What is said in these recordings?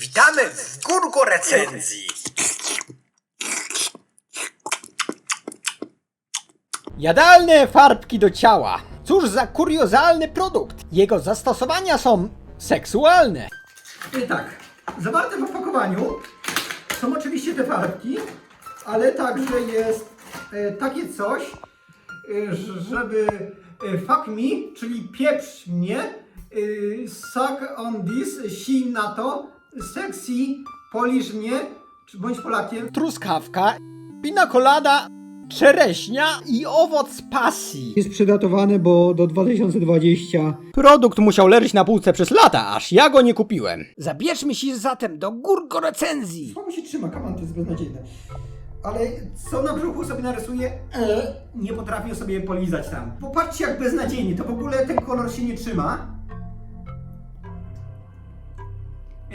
Witamy w Górgo Recenzji. Jadalne farbki do ciała. Cóż za kuriozalny produkt. Jego zastosowania są seksualne. I tak, zawarte w opakowaniu są oczywiście te farbki, ale także jest e, takie coś, e, ż- żeby e, fuck me, czyli pieprz mnie, e, suck on this, si na to, sexy, polisz mnie, czy bądź Polakiem. Truskawka, pina colada, czereśnia i owoc pasji. Jest przedatowany, bo do 2020 Produkt musiał leżeć na półce przez lata, aż ja go nie kupiłem. Zabierzmy się zatem do Górgo Recenzji. Słabo się trzyma, kaman to jest beznadziejne. Ale co na brzuchu sobie narysuje, e, nie potrafię sobie polizać tam. Popatrzcie jak beznadziejnie, to w ogóle ten kolor się nie trzyma.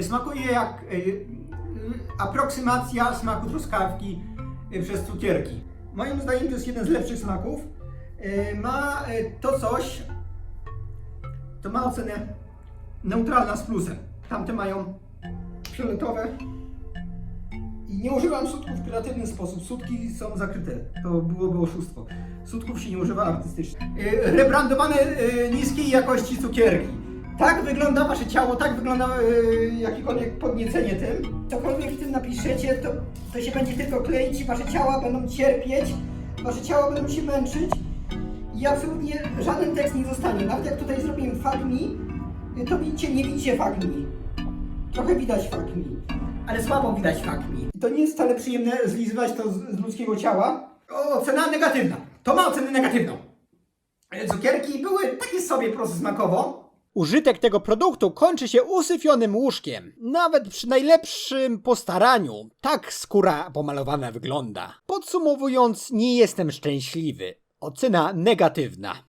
Smakuje jak e, e, aproksymacja smaku truskawki e, przez cukierki. Moim zdaniem to jest jeden z lepszych smaków. E, ma e, to coś, to ma ocenę neutralna z plusem. Tamte mają fioletowe. I nie używam sutków w kreatywny sposób. Sutki są zakryte. To byłoby oszustwo. Sutków się nie używa artystycznie. Rebrandowane niskiej jakości cukierki. Tak wygląda wasze ciało, tak wygląda yy, jakiekolwiek podniecenie tym. Cokolwiek w tym napiszecie, to, to się będzie tylko kleić, wasze ciała będą cierpieć, wasze ciała będą się męczyć i absolutnie żaden tekst nie zostanie. Nawet jak tutaj zrobiłem fuck me, to widzicie, nie widzicie fuck me. Trochę widać fuck me, ale słabo widać fuck me. To nie jest wcale przyjemne zlizywać to z, z ludzkiego ciała. O, cena negatywna. To ma ocenę negatywną. E, Cukierki były takie sobie po smakowo. Użytek tego produktu kończy się usyfionym łóżkiem. Nawet przy najlepszym postaraniu tak skóra pomalowana wygląda. Podsumowując, nie jestem szczęśliwy. Ocena negatywna.